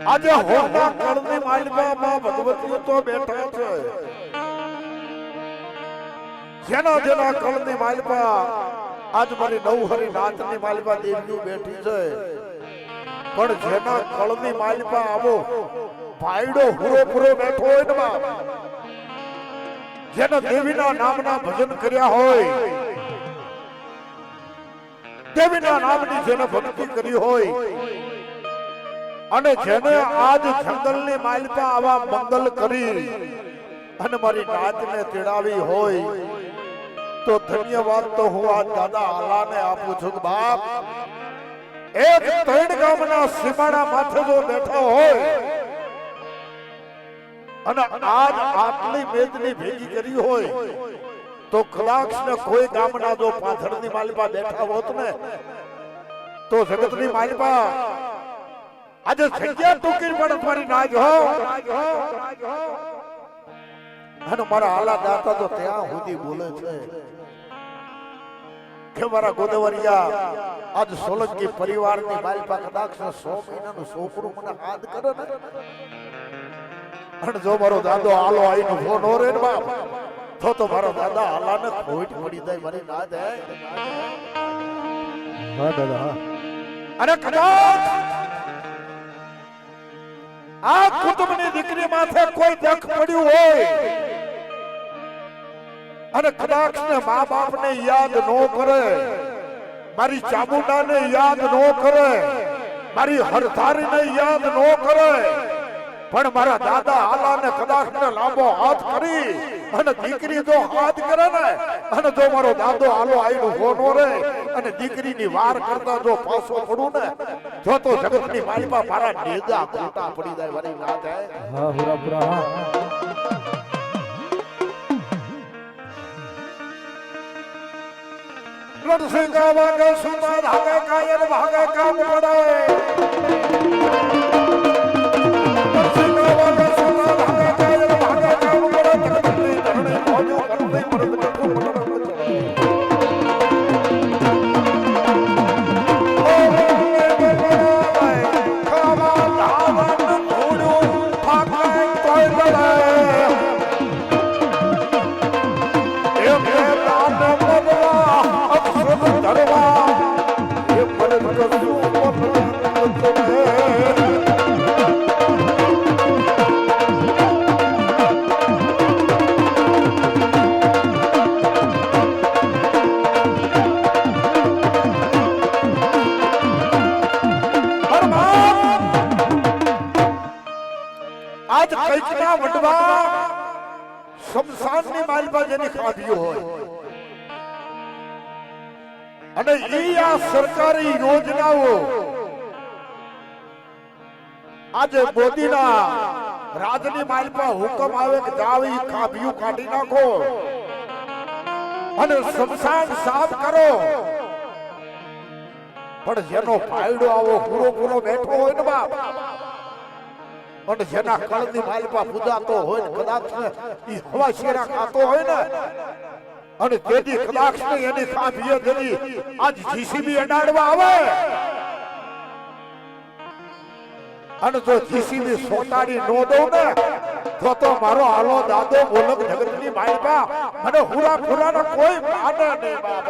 આજે હોના કળની માલિકામાં ભગવતી તો બેઠા છે. જેના જેના કળની માલિકા આજ મારી નવહરી નાથની માલિકા દેવીઓ બેઠી છે. પણ જેના કળની માલિકા આવો ભાઈડો હુરો પૂરો બેઠો હોય ને જેને દેવીના નામના ભજન કર્યા હોય, દેવીના નામની જેને ભક્તિ કરી હોય અને જેને આજ જંગલની માલિકા આવા મંગલ કરી અને મારી નાતને તેડાવી હોય તો ધન્યવાદ તો હું આ દાદા આલાને આપું છું બાપ એક ત્રણ ગામના સીમાડા માથે જો બેઠો હોય અને આજ આટલી મેદની ભેગી કરી હોય તો કદાચ ને કોઈ ગામના જો પાથરની માલિપા બેઠા હોત ને તો જગતની માલિપા આજે જગ્યા ટૂંકી પડે મારી નાજ હો. અને મારા આલા દાતા તો ત્યાં સુધી બોલે છે કે મારા ગોદવરિયા આજ સોલંકી પરિવારની માલિપા કદાચ સો મહિનાનું છોકરું મને હાથ કરે ને. અને જો મારો દાદો આલો આવીને ફોન ઓરે ને બાપ તો તો મારો દાદા આલાને ખોટ પડી જાય મારી ના દે હા દાદા અરે કદાચ આ કુટુંબની દીકરી માથે કોઈ દખ પડ્યું હોય. અને કદાચ મા બાપ ને યાદ ન કરે. મારી ચામુંડા યાદ ન કરે. મારી હરધારી ને યાદ ન કરે. પણ મારા દાદા આલાને કદાચ ને લાંબો હાથ કરી અને દીકરી જો હાથ કરે ને અને જો મારો દાદો આલો આઈનો ફોન રે અને દીકરીની વાર કરતા જો પાછો પડું ને જો તો જગતની માલિકા મારા નેજા ખોટા પડી જાય વરી ના જાય હા હુરાપુરા હા. રણસિંહ વાગે સુંદર ભાગે કાયર ભાગે કામ પડે. આજ કઈકના વડવા શમશાનની માલપા જેની ખાધીઓ હોય અને એ આ સરકારી યોજનાઓ આજે મોદીના રાજની માલપા હુકમ આવે કે જાવ ઈ ખાભીયું કાઢી નાખો અને શમશાન સાફ કરો પણ જેનો ફાયદો આવો પૂરો પૂરો બેઠો હોય ને બાપ અને જેના કળની માલપા પૂજાતો હોય ને કદાચ ને ઈ હવા શેરા ખાતો હોય ને, અને તેથી કદાચ ને એની કાફીએ જરી આજ જીસીબી અડાડવા આવે અને જો જીસીબી સોટાડી નો દઉં ને, તો તો મારો હાલો દાદો બોલક જગતની માલપા મને હુરા ફુરાનો કોઈ માને નહીં હે.